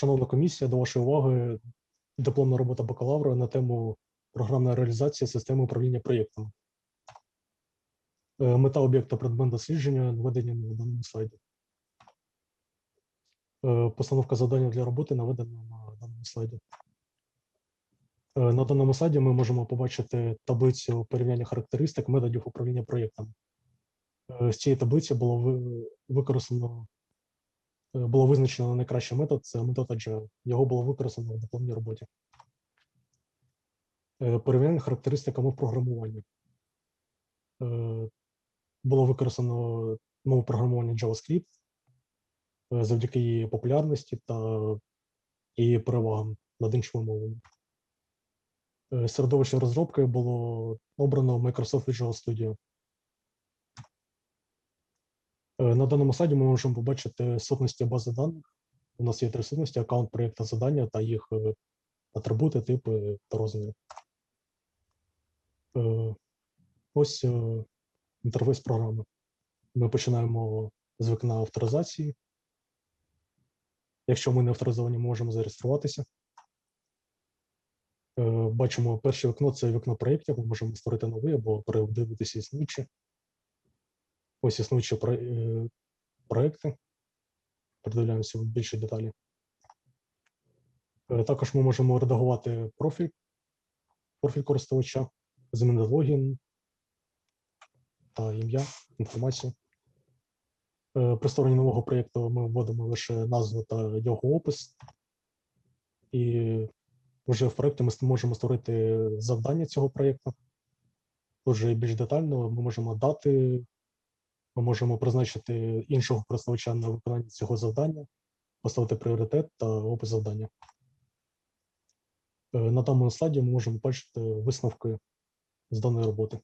Шановна комісія, до вашої уваги дипломна робота бакалавра на тему програмна реалізація системи управління проєктами. Е, Мета об'єкта предмет дослідження наведення на даному слайді. Е, Постановка завдання для роботи наведена на даному слайді. Е, На даному слайді ми можемо побачити таблицю порівняння характеристик методів управління проєктами. З цієї таблиці було використано було визначено найкращий метод це метод Agile. Його було використано в дипломній роботі. Е, Порівняння характеристиками програмування. Е, Було використано мову програмування JavaScript е, завдяки її популярності та її перевагам над іншими мовами. Середовище розробки було обрано Microsoft Visual Studio. Е, На даному слайді ми можемо побачити сутності бази даних. У нас є три сутності: аккаунт проєкту завдання та їх е, атрибути, типи та розміри. Е, Ось інтерфейс програми. Ми починаємо з вікна авторизації. Якщо ми не авторизовані, можемо зареєструватися. Бачимо перше вікно це вікно проєктів. Ми можемо створити новий або передивитися існуючі. Ось існуючі про- е, проекти. Передивляємося в більші деталі. Е, Також ми можемо редагувати профіль, профіль користувача, змінити логін та ім'я, інформацію. Е, При створенні нового проєкту ми вводимо лише назву та його опис. І вже в проєкті ми можемо створити завдання цього проєкту. Тут вже більш детально ми можемо дати, ми можемо призначити іншого користувача на виконання цього завдання, поставити пріоритет та опис завдання. Е, На даному слайді ми можемо бачити висновки з даної роботи.